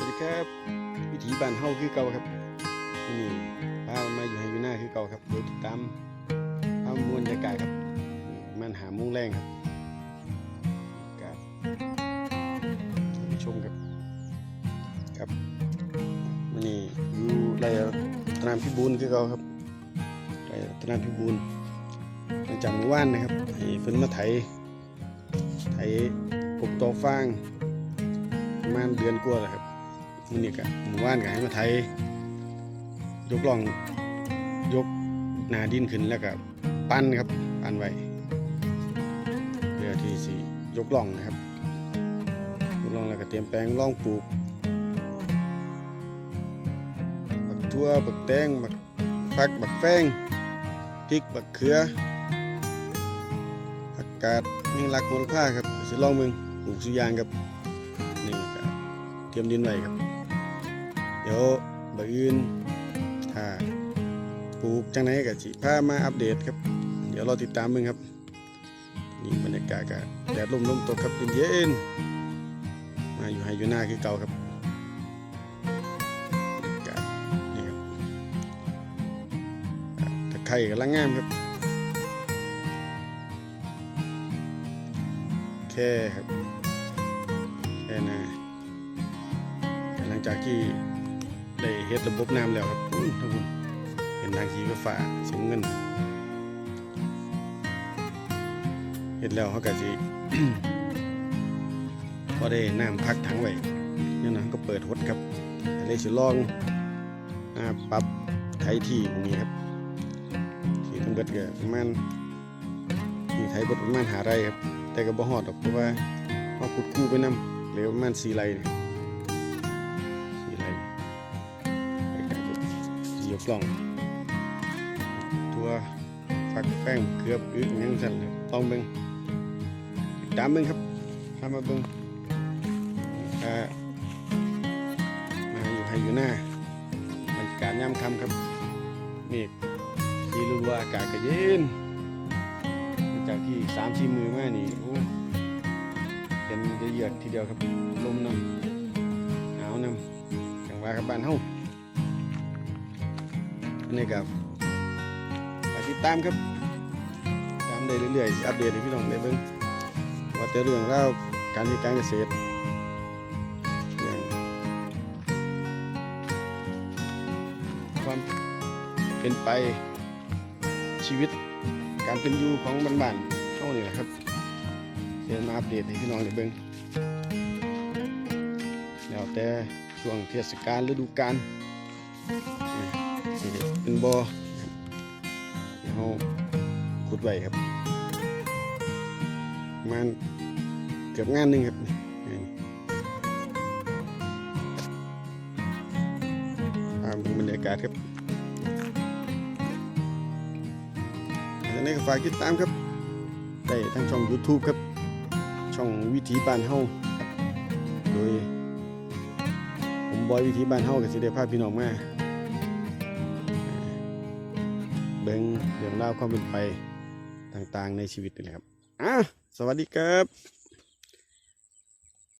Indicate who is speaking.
Speaker 1: สวัสดีครับ วิถีบ้านเฮาคือเก่าครับนี่พามาอยู่ให้อยู่หน้าคือเก่าครับเดี๋ยติดตามภาพมวลบรรยากาศครับมันหามุ้งแรงครับกับชมครับครับมันนี่อยู่ไรตนามพิบูลคือเก่าครับไรตนามพิบูลหลังจากเมื่อวานนะครับให้เพิ่นมาไถไถกตอฟางประมาณเดือนกว่าแล้วครับ มันนี่ก็หมู่บ้านก็ให้มาไทยยกล่องยกนาดินขึ้นแล้วก็ปั้นครับปั้นไว้เพื่อที่สิยกล่องนะครับยกล่องแล้วก็เตรียมแปลงล่องปลูกบักทั่วบักแตงบักฟักบักแฟงพริกบักเขือผักกาดนี่รักมลค่าครับสิลองมึงปลูกสุยางครับนี่ก็เตรียมดินไว้ครับ ดี๋ยวบอื่นถ้าปลูกจังไหนก็สิพามาอัปเดตครับ เดี๋ยวรอติดตามมึงครับนี่บรรยากาศก็แดดลมลมตกครับเย็นๆมาอยู่ไฮอยู่หน้าคือเก่าครับนี่ครับอ่าตะไคร่กำลังงามครับ แค่ครับ แค่นาหลังจากที่ ได้เฮ็ดระบบน้ำแล้วครับทุกคนเป็นทางสีฟ้าสีน้ำเงินเฮ็ดแล้วเขาก็สิพอได้น้ำพักถังไว้นี่นะก็เปิดหดครับก็เลยสิลองอ่าปรับไถที่ตรงนี้ครับ ที่ทั้งเบิดก็ประมาณที่ไถเบิดประมาณหาไรครับ แต่ก็บ่ฮอดหรอกเพราะว่าเขาขุดคู่ไปนํเหลือประมาณ4ไร่ กล่องตัวฟักแป้งเกือบอึดยังสั่นครับต้องเบิ่งตามเบิ่งครับพามาเบิ่งก็มาอยู่ให้อยู่หน้าบรรยากาศยามค่ำครับเมฆที่รู้ว่าอากาศก็เย็นหลังจากที่สามสี่มือมานี่โอ้เป็นเยือกๆทีเดียวครับลมนำหนาวนำจังหวะครับบ้านเฮา นนี้ครับติดตามครับ ตามได้เรื่อยๆ อัปเดตให้พี่น้องได้เบิ่งว่าแต่เรื่องราวการเฮ็ดการเกษตรเรื่องความเป็นไปชีวิตการเป็นอยู่ของบ้านๆเฮานี่แหละครับเดี๋ยวมาอัปเดตให้พี่น้องได้เบิ่งแล้วแต่ช่วงเทศกาลฤดูกาลอ่านี่ เป็นบ่อเราขุดไว้ครับมาณเกือบงานหนึ่งครับตามบรรยากาศครับอันนี้ก็ฝากติดตามครับได้ทั้งช่อง YouTube ครับ ช่องวิถีบ้านเฮาโดย ผมบอยวิธีบ้านเฮากับสิได้พาพี่น้องมา บิ่งเรื่องเล่าความเป็นไปต่างๆในชีวิตนี่แหละครับอะสวัสดีครับ